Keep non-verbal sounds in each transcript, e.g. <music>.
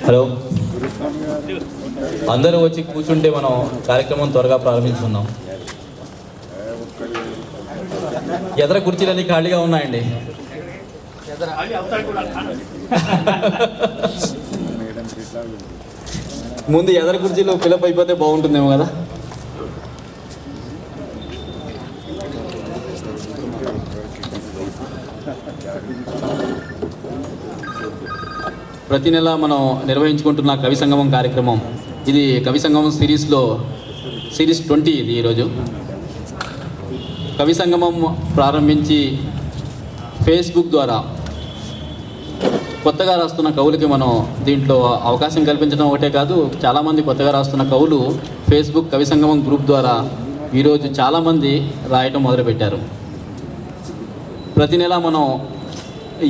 Hello. అందరూ వచ్చి కూర్చుంటే మనం కార్యక్రమం త్వరగా ప్రారంభించుకుందాం. ఎదర కుర్చీలన్నీ ఖాళీగా ఉన్నాయండి? <laughs> ముందు ఎదర కుర్చీలు ఫిలప్ అయిపోతే బాగుంటుందేమో కదా? ప్రతి నెల మనం నిర్వహించుకుంటున్న కవి సంగమం కార్యక్రమం. ఇది కవి సంగమం సిరీస్లో సిరీస్ ట్వంటీ ఇది ఈరోజు. కవి సంగమం ప్రారంభించి ఫేస్బుక్ ద్వారా కొత్తగా రాస్తున్న కవులకి మనం దీంట్లో అవకాశం కల్పించడం ఒకటే కాదు చాలామంది కొత్తగా రాస్తున్న కవులు ఫేస్బుక్ కవి సంగమం గ్రూప్ ద్వారా ఈరోజు చాలామంది రాయటం మొదలుపెట్టారు. ప్రతి నెల మనం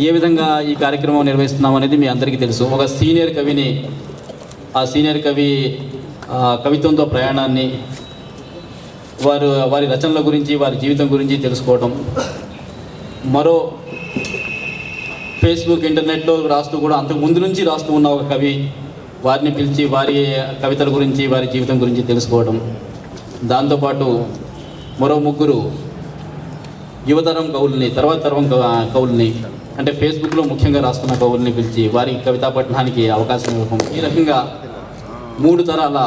ఏ విధంగా ఈ కార్యక్రమం నిర్వహిస్తున్నాం అనేది మీ అందరికీ తెలుసు. ఒక సీనియర్ కవిని ఆ సీనియర్ కవి ఆ, కవిత్వంతో ప్రయాణాన్ని వారు వారి రచనల గురించి వారి జీవితం గురించి తెలుసుకోవడం మరో ఫేస్బుక్ ఇంటర్నెట్లో రాస్తూ కూడా అంతకు ముందు నుంచి రాస్తూ ఉన్న ఒక కవి వారిని పిలిచి వారి కవితల గురించి వారి జీవితం గురించి తెలుసుకోవడం దాంతోపాటు మరో ముగ్గురు యువతరం కవుల్ని తర్వాత తరం కవుల్ని అంటే ఫేస్బుక్లో ముఖ్యంగా రాస్తున్న కవుల్ని పిలిచి వారి కవితా పఠనానికి అవకాశం ఇవ్వడం ఈ రకంగా మూడు తరాల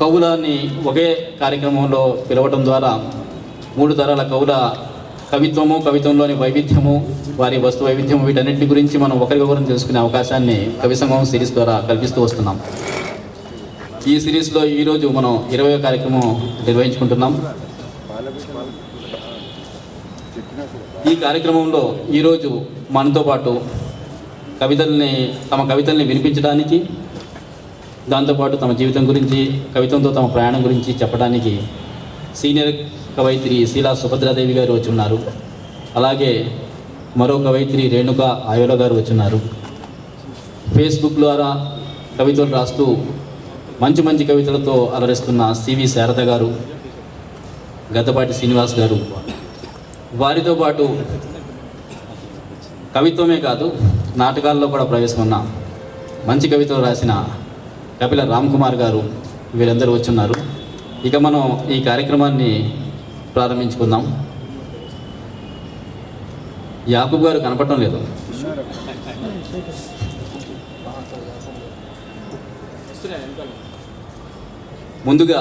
కవులని ఒకే కార్యక్రమంలో పిలవటం ద్వారా మూడు తరాల కవుల కవిత్వము కవిత్వంలోని వైవిధ్యము వారి వస్తు వైవిధ్యము వీటన్నిటి గురించి మనం ఒకరికొకరు తెలుసుకునే అవకాశాన్ని కవి సంఘం సిరీస్ ద్వారా కల్పిస్తూ వస్తున్నాం. ఈ సిరీస్లో ఈరోజు మనం ఇరవై కార్యక్రమం నిర్వహించుకుంటున్నాం. ఈ కార్యక్రమంలో ఈరోజు మనతో పాటు కవితల్ని తమ కవితల్ని వినిపించడానికి దాంతోపాటు తమ జీవితం గురించి కవితంతో తమ ప్రయాణం గురించి చెప్పడానికి సీనియర్ కవయిత్రి శీలా సుభద్రాదేవి గారు వచ్చి ఉన్నారు అలాగే మరో కవయిత్రి రేణుక ఆయోల గారు వచ్చి ఉన్నారు ఫేస్బుక్ ద్వారా కవితలు రాస్తూ మంచి మంచి కవితలతో అలరిస్తున్న సివి శారద గారు గతపాటి శ్రీనివాస్ గారు వారితో పాటు కవిత్వమే కాదు నాటకాల్లో కూడా ప్రవేశమున్న మంచి కవితలు రాసిన కపిల రామ్ కుమార్ గారు వీరందరూ వచ్చున్నారు. ఇక మనం ఈ కార్యక్రమాన్ని ప్రారంభించుకుందాం. యాకూబ్ గారు కనపడటం లేదు. ముందుగా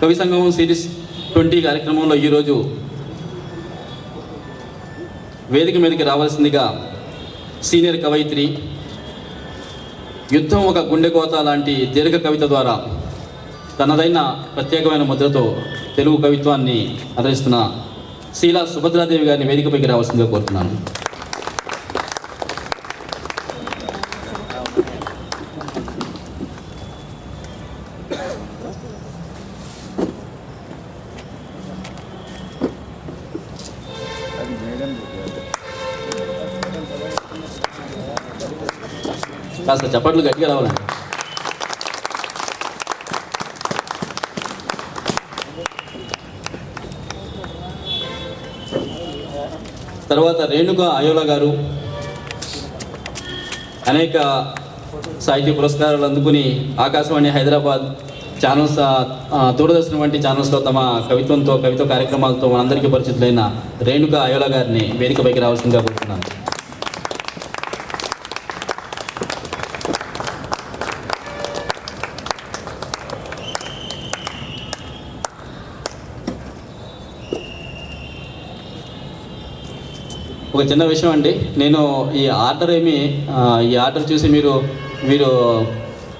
కవి సంగమం సిరీస్ ట్వంటీ కార్యక్రమంలో ఈరోజు వేదిక మీదకి రావాల్సిందిగా సీనియర్ కవయిత్రి యుద్ధం ఒక గుండెకోత లాంటి దీర్ఘ కవిత ద్వారా తనదైన ప్రత్యేకమైన ముద్రతో తెలుగు కవిత్వాన్ని అదరిస్తున్న శీలా సుభద్రాదేవి గారిని వేదికపైకి రావాల్సిందిగా కోరుతున్నాను. కాస్త చప్పట్లు గట్టిగా రావాలండి. తర్వాత రేణుక అయోల గారు అనేక సాహిత్య పురస్కారాలు అందుకుని ఆకాశవాణి హైదరాబాద్ ఛానల్స్ దూరదర్శన్ వంటి ఛానల్స్లో తమ కవిత్వంతో కవిత్వ కార్యక్రమాలతో మనందరికీ పరిచితులైన రేణుక అయోల గారిని వేదికపైకి రావాల్సిందిగా కోరుతున్నాను. ఒక చిన్న విషయం అండి. నేను ఈ ఆర్డర్ ఏమి ఈ ఆర్డర్ చూసి మీరు మీరు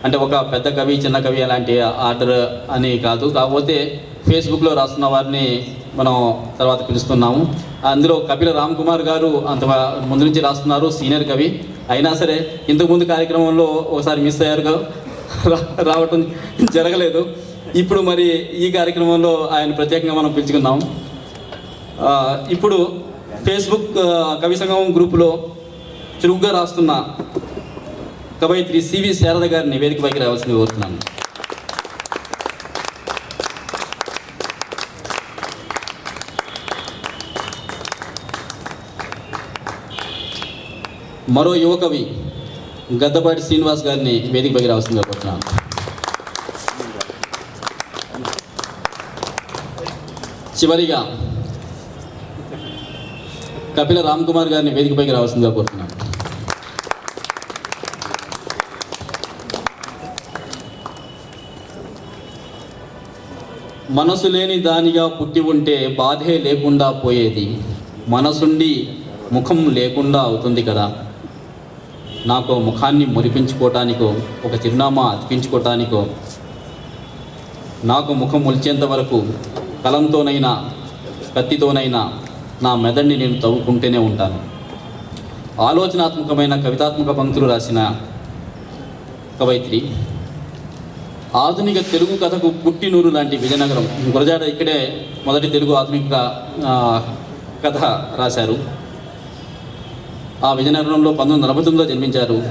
అంటే ఒక పెద్ద కవి చిన్న కవి అలాంటి ఆర్డర్ అని కాదు. కాకపోతే ఫేస్బుక్లో రాస్తున్న వారిని మనం తర్వాత పిలుస్తున్నాము. అందులో కపిల రామ్ కుమార్ గారు అంత ముందు నుంచి రాస్తున్నారు సీనియర్ కవి. అయినా సరే ఇంతకుముందు కార్యక్రమంలో ఒకసారి మిస్ అయ్యారు రావటం జరగలేదు. ఇప్పుడు మరి ఈ కార్యక్రమంలో ఆయన ప్రత్యేకంగా మనం పిలుచుకుందాం. ఇప్పుడు ఫేస్బుక్ uh, కవి సంగమం గ్రూపులో చురుగ్గా రాస్తున్న కవయిత్రి సివి శారద గారిని వేదికపైకి రావాల్సింది కోరుతున్నాను. మరో యువకవి గద్దపాటి శ్రీనివాస్ గారిని వేదికపైకి రావాల్సిందిగా కోరుతున్నాను. చివరిగా కపిల రామ్ కుమార్ గారిని వేదికపైకి రావాల్సిందిగా కోరుతున్నాను. మనసు లేని దానిగా పుట్టి ఉంటే బాధే లేకుండా పోయేది. మనసుండి ముఖం లేకుండా అవుతుంది కదా. నాకు ముఖాన్ని మురిపించుకోవటానికో ఒక చిరునామా అతికించుకోవటానికో నాకు ముఖం మొలిచేంత వరకు కలంతోనైనా కత్తితోనైనా నా మెదడిని నేను తవ్వుకుంటూనే ఉంటాను. ఆలోచనాత్మకమైన కవితాత్మక పంక్తులు రాసిన కవయిత్రి ఆధునిక తెలుగు కథకు పుట్టినూరు లాంటి విజయనగరం గురజాడ ఇక్కడే మొదటి తెలుగు ఆధునిక కథ రాశారు. ఆ విజయనగరంలో పంతొమ్మిది నలభై తొమ్మిదిలో జన్మించారు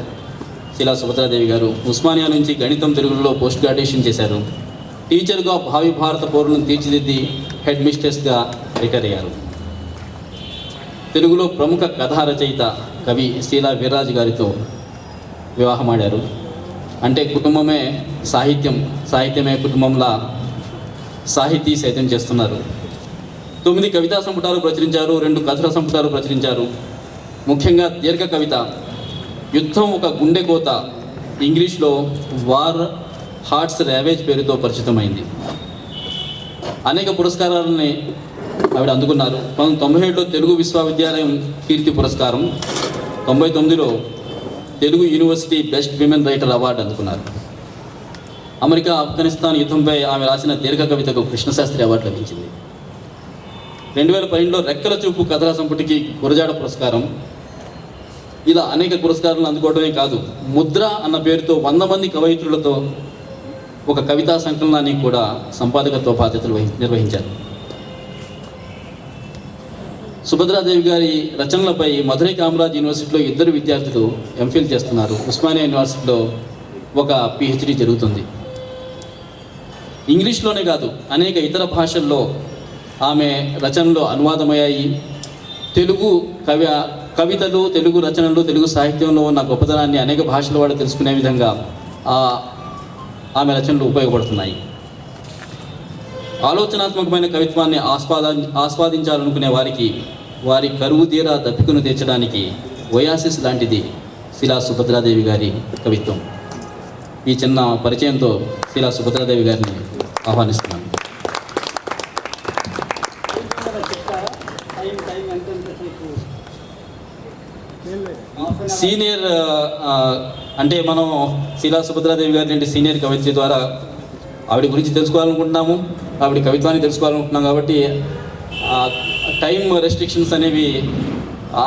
శిలా సుభద్రాదేవి గారు. ఉస్మానియా నుంచి గణితం తెలుగులో పోస్ట్ గ్రాడ్యుయేషన్ చేశారు. టీచర్గా భావి భారత పౌరులను తీర్చిదిద్ది హెడ్ మిస్ట్రెస్గా రిటైర్ అయ్యారు. తెలుగులో ప్రముఖ కథా రచయిత కవి శీలా వీర్రాజు గారితో వివాహమాడారు. అంటే కుటుంబమే సాహిత్యం సాహిత్యమే కుటుంబంలా సాహితీ సైతం చేస్తున్నారు. తొమ్మిది కవితా సంపుటాలు ప్రచురించారు రెండు కథల సంపుటాలు ప్రచురించారు. ముఖ్యంగా దీర్ఘ కవిత యుద్ధం ఒక గుండె కోత ఇంగ్లీష్లో వార్ హార్ట్స్ ర్యావేజ్ పేరుతో పరిచితమైంది. అనేక పురస్కారాలని ఆవిడ అందుకున్నారు. పంతొమ్మిది తొంభై ఏడులో తెలుగు విశ్వవిద్యాలయం కీర్తి పురస్కారం తొంభై తొమ్మిదిలో Telugu university best women writer award అందుకున్నారు. అమెరికా ఆఫ్ఘనిస్తాన్ యుద్ధంపై ఆమె రాసిన దీర్ఘ కవితకు కృష్ణశాస్త్రి అవార్డు లభించింది. రెండు వేల పన్నెండులో రెక్కల చూపు కథల సంపుటికి గురజాడ పురస్కారం. ఇలా అనేక పురస్కారాలను అందుకోవడమే కాదు ముద్ర అన్న పేరుతో వంద మంది కవయిత్రులతో ఒక కవితా సంకలనాన్ని కూడా సంపాదకత్వ బాధ్యతలు నిర్వహించారు. సుభద్రాదేవి గారి రచనలపై మధురై కామరాజ్ యూనివర్సిటీలో ఇద్దరు విద్యార్థులు ఎంఫిల్ చేస్తున్నారు. ఉస్మానియా యూనివర్సిటీలో ఒక పిహెచ్డి జరుగుతుంది. ఇంగ్లీష్లోనే కాదు అనేక ఇతర భాషల్లో ఆమె రచనలు అనువాదమయ్యాయి. తెలుగు కవి కవితలు తెలుగు రచనలు తెలుగు సాహిత్యంలో ఉన్న గొప్పతనాన్ని అనేక భాషల వాడు తెలుసుకునే విధంగా ఆమె రచనలు ఉపయోగపడుతున్నాయి. ఆలోచనాత్మకమైన కవిత్వాన్ని ఆస్వాద ఆస్వాదించాలనుకునే వారికి వారి కరువు తీరా దప్పికను తీర్చడానికి ఒయాసిస్ లాంటిది శిలా సుభద్రాదేవి గారి కవిత్వం. ఈ చిన్న పరిచయంతో శిలా సుభద్రాదేవి గారిని ఆహ్వానిస్తున్నాను. సీనియర్ అంటే మనం శిలా సుభద్రాదేవి గారి అంటే సీనియర్ కవిత్రి ద్వారా ఆవిడ గురించి తెలుసుకోవాలనుకుంటున్నాము. ఆవిడ కవిత్వాన్ని తెలుసుకోవాలనుకుంటున్నాం కాబట్టి టైం రెస్ట్రిక్షన్స్ అనేవి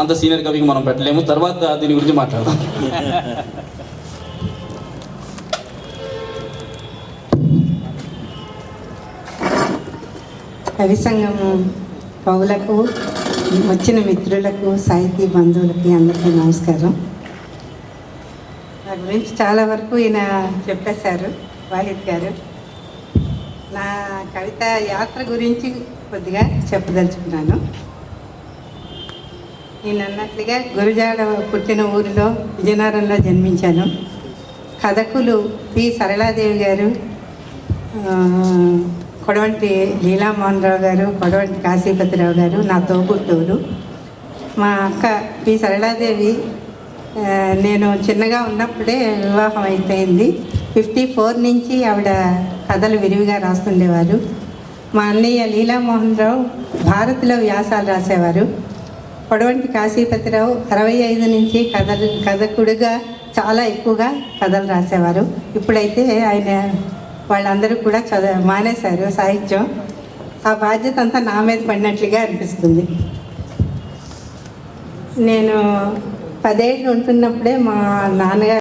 అంత సీనియర్ కవికి మనం పెట్టలేము. తర్వాత దీని గురించి మాట్లాడదాం. కవి సంఘము పౌలకు వచ్చిన మిత్రులకు సాహితీ బంధువులకి అందరికీ నమస్కారం. నా గురించి చాలా వరకు ఈయన చెప్పేశారు వాహిద్ గారు. నా కవిత యాత్ర గురించి కొద్దిగా చెప్పదలుచుకున్నాను. నేను అన్నట్లుగా గురుజాడ పుట్టిన ఊరిలో విజయనగరంలో జన్మించాను. కథకులు పి. సరళాదేవి గారు కొడవంటి లీలామోహన్ రావు గారు కొడవంటి కాశీపతిరావు గారు నా తోబుట్టూరు మా అక్క పి. సరళాదేవి నేను చిన్నగా ఉన్నప్పుడే వివాహం అయిపోయింది. ఫిఫ్టీ ఫోర్ నుంచి ఆవిడ కథలు విరివిగా రాస్తుండేవారు. మా అన్నయ్య లీలామోహన్ రావు భారత్లో వ్యాసాలు రాసేవారు. పొడవంటి కాశీపతిరావు అరవై ఐదు నుంచి కథలు కథకుడిగా చాలా ఎక్కువగా కథలు రాసేవారు. ఇప్పుడైతే ఆయన వాళ్ళందరూ కూడా చద మానేశారు సాహిత్యం. ఆ బాధ్యత అంతా నా మీద పడినట్లుగా అనిపిస్తుంది. నేను పదేళ్ళు ఉంటున్నప్పుడే మా నాన్నగారు